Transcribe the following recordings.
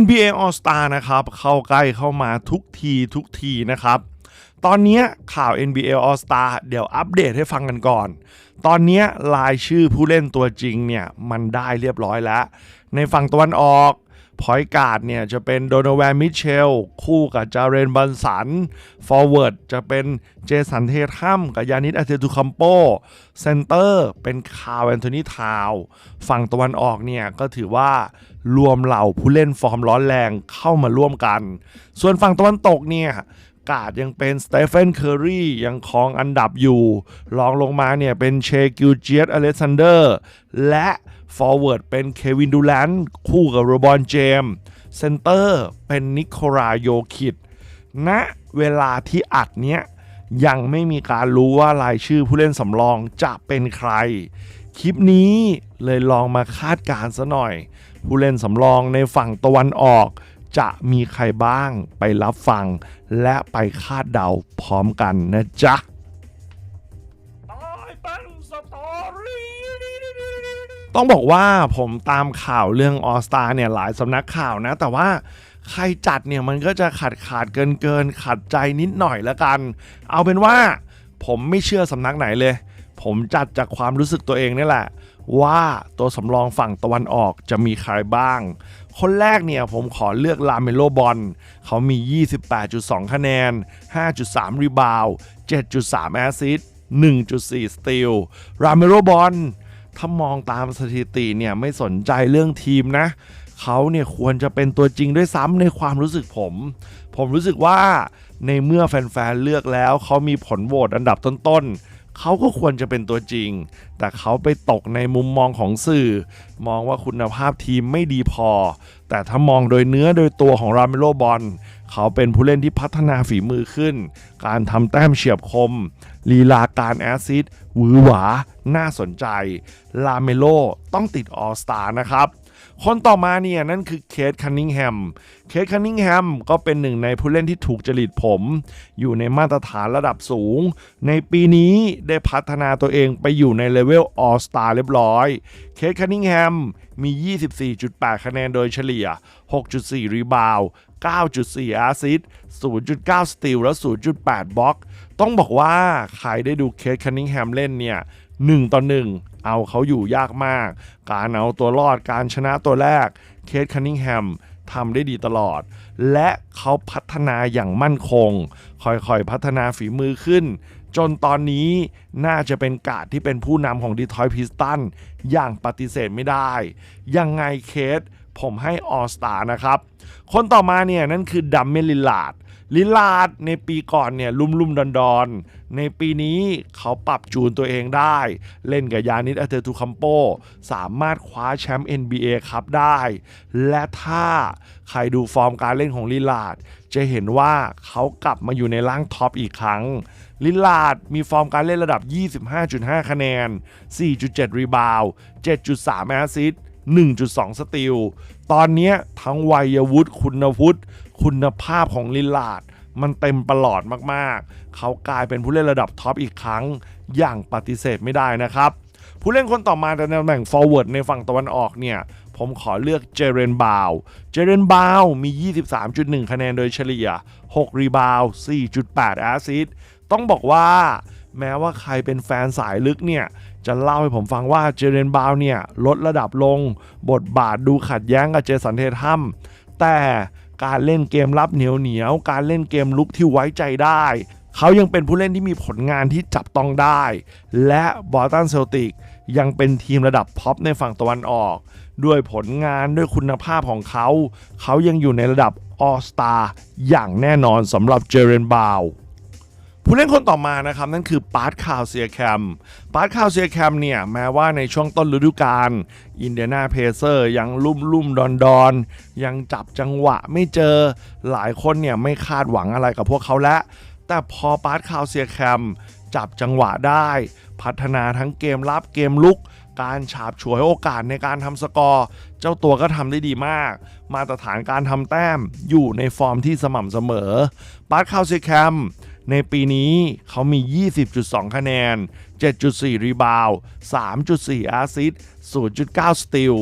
NBA All Star นะครับ เข้าใกล้เข้ามาทุกทีทุกทีนะครับ ตอนนี้ข่าว NBA All Star เดี๋ยวอัปเดตให้ฟังกันก่อน ตอนนี้ยรายชื่อผู้เล่นตัวจริงเนี่ยมันได้เรียบร้อยแล้ว ในฝั่งตะวันออกพอยการ์ดเนี่ยจะเป็นโดนแวนมิเชล คู่กับจาเรนบันสัน ฟอร์เวิร์ดจะเป็นเจสันเททัมกับยานิสอาเทตุคัมโปเซนเตอร์เป็นคาร์แอนโทนีทาว ฝั่งตะวันออกเนี่ยก็ถือว่า รวมเหล่าผู้เล่นฟอร์มร้อนแรงเข้ามาร่วมกัน ส่วนฝั่งตะวันตกเนี่ยกาดยังเป็นสเตเฟนเคอรียังครองอันดับอยู่รองลงมาเนี่ยเป็นเชกิวเจียตอเลสซานเดอร์ และฟอร์เวิร์ดเป็นเควินดูแลนคู่กับโรบอนเจมส์เซนเตอร์เป็นนิโคลาโยคิดณเวลาที่อัดเนี้ยยังไม่มีการรู้ว่ารายชื่อผู้เล่นสำรองจะเป็นใคร คลิปนี้เลยลองมาคาดการณ์ซะหน่อย ผู้เล่นสำรองในฝั่งตะวันออก จะมีใครบ้างไปรับฟัง และไปคาดเดาพร้อมกันนะจ๊ะต้องบอกว่าผมตามข่าวเรื่องออสตาเนี่ยหลายสำนักข่าวนะ แต่ว่าใครจัดเนี่ยมันก็จะขาดขาดเกินเกินขัดใจนิดหน่อยแล้วกัน เอาเป็นว่าผมไม่เชื่อสำนักไหนเลย ผมจัดจากความรู้สึกตัวเองนี่แหละ ว่าตัวสำรองฝั่งตะวันออกจะมีใครบ้าง คนแรกเนี่ยผมขอเลือกลาเมโลบอลเขามี 28.2 คะแนน 5.3 รีบาว7.3 แอซิสต์1.4 สตีล ราเมโลบอลถ้ามองตามสถิติเนี่ยไม่สนใจเรื่องทีมนะ เขาเนี่ยควรจะเป็นตัวจริงด้วยซ้ำในความรู้สึกผม ผมรู้สึกว่าในเมื่อแฟนๆ เลือกแล้ว เขามีผลโหวตอันดับต้นๆ เขาก็ควรจะเป็นตัวจริง แต่เขาไปตกในมุมมองของสื่อ มองว่าคุณภาพทีมไม่ดีพอ แต่ถ้ามองโดยเนื้อโดยตัวของราเมโลบอลเขาเป็นผู้เล่นที่พัฒนาฝีมือขึ้น การทำแต้มเฉียบคม ลีลาการแอซิดหวือหวา น่าสนใจ ลาเมโลต้องติดออสตานะครับ คนต่อมาเนี่ยนั่นคือเคทคันนิงแฮม เคทคันนิงแฮมก็เป็นหนึ่งในผู้เล่นที่ถูกจริตผม อยู่ในมาตรฐานระดับสูง ในปีนี้ได้พัฒนาตัวเองไปอยู่ในเลเวลออสตาเรียบร้อย เคทคันนิงแฮมมี 24.8 คะแนนโดยเฉลี่ย 6.4 รีบาว9.4อสซิสต์0.9 สตีล และ 0.8 บล็อก ต้องบอกว่า ใครได้ดูเคทคันนิงแฮมเล่นเนี่ย 1 ต่อ 1 เอาเขาอยู่ยากมาก การเอาตัวรอดการชนะตัวแรก เคทคันนิงแฮมทำได้ดีตลอด และเขาพัฒนาอย่างมั่นคง ค่อยๆ พัฒนาฝีมือขึ้น จนตอนนี้น่าจะเป็นกาดที่เป็นผู้นำของดีทอยพิสตันอย่างปฏิเสธไม่ได้ ยังไงเคสผมให้ออสตานะครับ คนต่อมาเนี่ยนั่นคือดัมเมลิลาด ลิลาดในปีก่อนเนี่ยลุ่มลุ่มดอนดอนในปีนี้เขาปรับจูนตัวเองได้ เล่นกับยานิสอาเทตุคัมโป สามารถคว้าแชมป์ NBA ครับได้ และถ้าใครดูฟอร์มการเล่นของลิลาดจะเห็นว่าเขากลับมาอยู่ในร่างท็อปอีกครั้ง ลิลาดมีฟอร์มการเล่นระดับ 25.5 คะแนน 4.7 รีบาว 7.3 แอสซิส1.2 สติล ตอนนี้ทั้งวัยวุฒิคุณวุฒิ คุณภาพของลิลลาดมันเต็มประหลอดมากๆ เขากลายเป็นผู้เล่นระดับท็อปอีกครั้ง อย่างปฏิเสธไม่ได้นะครับ ผู้เล่นคนต่อมาในตำแหน่ง forward ในฝั่งตะวันออกเนี่ย ผมขอเลือกเจเรนบาว เจเรนบาวมี 23.1 คะแนนโดยเฉลี่ย 6 รีบาว 4.8 แอสซิสต์ต้องบอกว่าแม้ว่าใครเป็นแฟนสายลึกเนี่ย จะเล่าให้ผมฟังว่าเจเรนบาวเนี่ย ลดระดับลง บทบาทดูขัดแย้งกับเจสันเททัมแต่ การเล่นเกมรับเหนียวเหนียว การเล่นเกมลุกที่ไว้ใจได้ เขายังเป็นผู้เล่นที่มีผลงานที่จับต้องได้ และบอตันเซลติกยังเป็นทีมระดับท็อปในฝั่งตะวันออก ด้วยผลงานด้วยคุณภาพของเขา เขายังอยู่ในระดับออสตาอย่างแน่นอนสำหรับเจเรนบาว ผู้เล่นคนต่อมานะครับนั่นคือปาร์ตคาวเซียแคมปาร์ตคาวเซียแคมเนี่ยแม้ว่าในช่วงต้นฤดูกาลอินเดียนาเพเซอร์ยังลุ่มลุ่มดอนดอนยังจับจังหวะไม่เจอหลายคนเนี่ยไม่คาดหวังอะไรกับพวกเขาแล้ว แต่พอปาร์ตคาวเซียแคมจับจังหวะได้ พัฒนาทั้งเกมรับเกมลุก การฉาบฉวยโอกาสในการทำสกอร์ เจ้าตัวก็ทำได้ดีมาก มาตรฐานการทำแต้มอยู่ในฟอร์มที่สม่ำเสมอปาร์ตคาวเซียแคม ในปีนี้เขามี 20.2 คะแนน 7.4 รีบาว 3.4 อาซิสต์0.9 สติล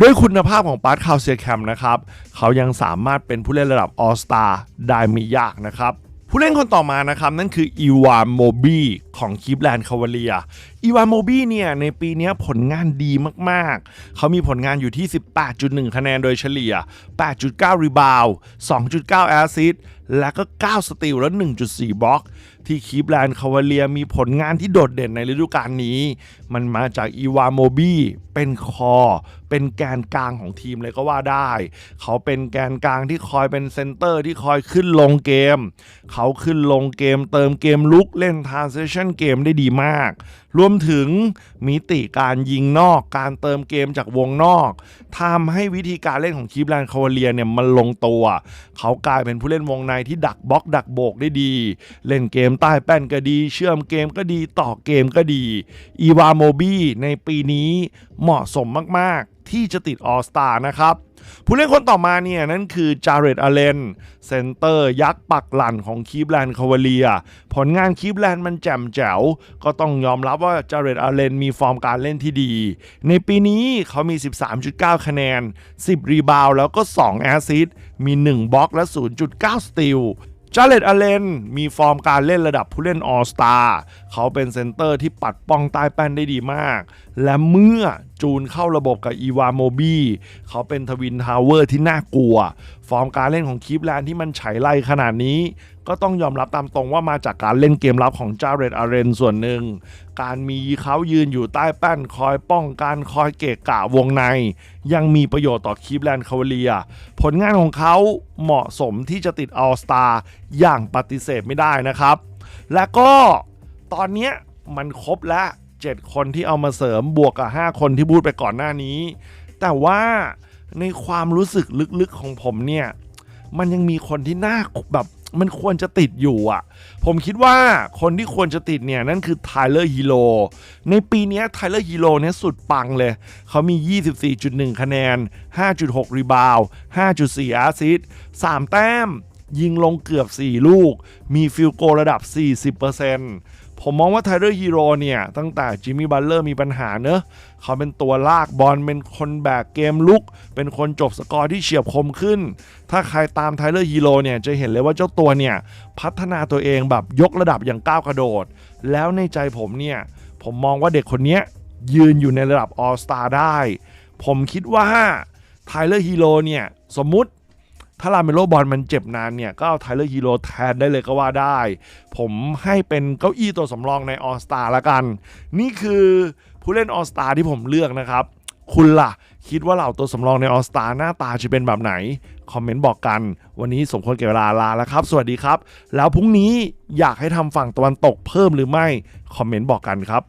ด้วยคุณภาพของปาร์ตคาวเซียแคมนะครับ เขายังสามารถเป็นผู้เล่นระดับออสตาได้ไม่ยากนะครับ ผู้เล่นคนต่อมานะครับ นั่นคืออีวานโมบีของคีฟแลนด์คาวาเลียอีวานโมบีเนี่ย ในปีนี้ผลงานดีมากๆ เขามีผลงานอยู่ที่ 18.1 คะแนนโดยเฉลี่ย 8.9 รีบาวด์2.9 แอสซิสต์และก็ 9 สติลและ 1.4 บล็อก ที่คีฟแลนด์คาวาเลียมีผลงานที่โดดเด่นในฤดูกาลนี้ มันมาจากอีวานโมบีเป็นคอเป็นแกนกลางของทีมเลยก็ว่าได้ เขาเป็นแกนกลางที่คอยเป็นเซนเตอร์ที่คอยขึ้นลงเกม เขาขึ้นลงเกม เติมเกมลุกเล่นทราน s ิชันเกมได้ดีมาก รวมถึงมิติการยิงนอกการเติมเกมจากวงนอกทำให้วิธีการเล่นของคีฟแลนด์คาวาเลียเนี่ยมันลงตัว เขากลายเป็นผู้เล่นวงในที่ดักบล็อกดักโบกได้ดี เล่นเกมใต้แป้นก็ดี เชื่อมเกมก็ดีต่อเกมก็ดีอีวาโมบีในปีนี้เหมาะสมมากๆ ที่จะติดออสตานะครับ ผู้เล่นคนต่อมาเนี่ย นั่นคือจาเรตอเลนเซนเตอร์ยักษ์ปักหลันของคีฟแลนด์คาวาเลีย ผลงานคีฟแลนด์มันแจ่มแจ๋ว ก็ต้องยอมรับว่าจาเรตอเลนมีฟอร์มการเล่นที่ดี ในปีนี้เขามี 13.9 คะแนน 10 รีบาวแล้วก็ 2 แอสซิสต์มี 1บล็อกและ 0.9 สติล จาเลตอเลนมีฟอร์มการเล่นระดับผู้เล่นออสตาเขาเป็นเซนเตอร์ที่ปัดป้องใต้แป้นได้ดีมาก และเมื่อจูนเข้าระบบกับอีวาโมบีเขาเป็นทวินทาวเวอร์ที่น่ากลัว ฟอร์มการเล่นของคีฟแลนด์ที่มันไฉไล่ขนาดนี้ ก็ต้องยอมรับตามตรงว่ามาจากการเล่นเกมรับของจาเรตอาเรนส่วนหนึ่ง การมีเขายืนอยู่ใต้แป้นคอยป้องกันคอยเกะกะวงใน ยังมีประโยชน์ต่อคีฟแลนด์คาวเลีย ผลงานของเขาเหมาะสมที่จะติดออสตาอย่างปฏิเสธไม่ได้นะครับ และก็ตอนนี้มันครบแล้ว 7 คนที่เอามาเสริมบวกกับ 5 คนที่พูดไปก่อนหน้านี้ แต่ว่าในความรู้สึกลึกๆของผมเนี่ย มันยังมีคนที่น่าแบบ มันควรจะติดอยู่อะ ผมคิดว่าคนที่ควรจะติดเนี่ย นั่นคือไทเลอร์ฮีโร่ในปีนี้ไทเลอร์ฮีโร่เนี่ยสุดปังเลย เขามี 24.1 คะแนน 5.6 รีบาว 5.4 อาซิสต์3แต้ม ยิงลงเกือบ 4 ลูก มีฟิลโกลระดับ 40% ผมมองว่าไทเลอร์ฮีโร่เนี่ยตั้งแต่จิมมี่บัลเลอร์มีปัญหาเนอะเขาเป็นตัวลากบอลเป็นคนแบกเกมลุก เป็นคนจบสกอร์ที่เฉียบคมขึ้น ถ้าใครตามไทเลอร์ฮีโร่เนี่ยจะเห็นเลยว่าเจ้าตัวเนี่ยพัฒนาตัวเองแบบยกระดับอย่างก้าวกระโดด แล้วในใจผมเนี่ยผมมองว่าเด็กคนนี้ยยืนอยู่ในระดับออสตาได้ ผมคิดว่าไทเลอร์ฮีโร่เนี่ยสมมุติ ถ้าลาเมโลบอลมันเจ็บนานเนี่ย ก็เอาไทเลอร์ฮีโร่แทนได้เลยก็ว่าได้ ผมให้เป็นเก้าอี้ตัวสำรองในออสตาละกัน นี่คือผู้เล่นออสตาที่ผมเลือกนะครับ คุณล่ะ คิดว่าเหล่าตัวสำรองในออสตาหน้าตาจะเป็นแบบไหน คอมเมนต์บอกกัน วันนี้สมควรเก็บเวลาลาแล้วครับ สวัสดีครับ แล้วพรุ่งนี้อยากให้ทำฝั่งตะวันตกเพิ่มหรือไม่ คอมเมนต์บอกกันครับ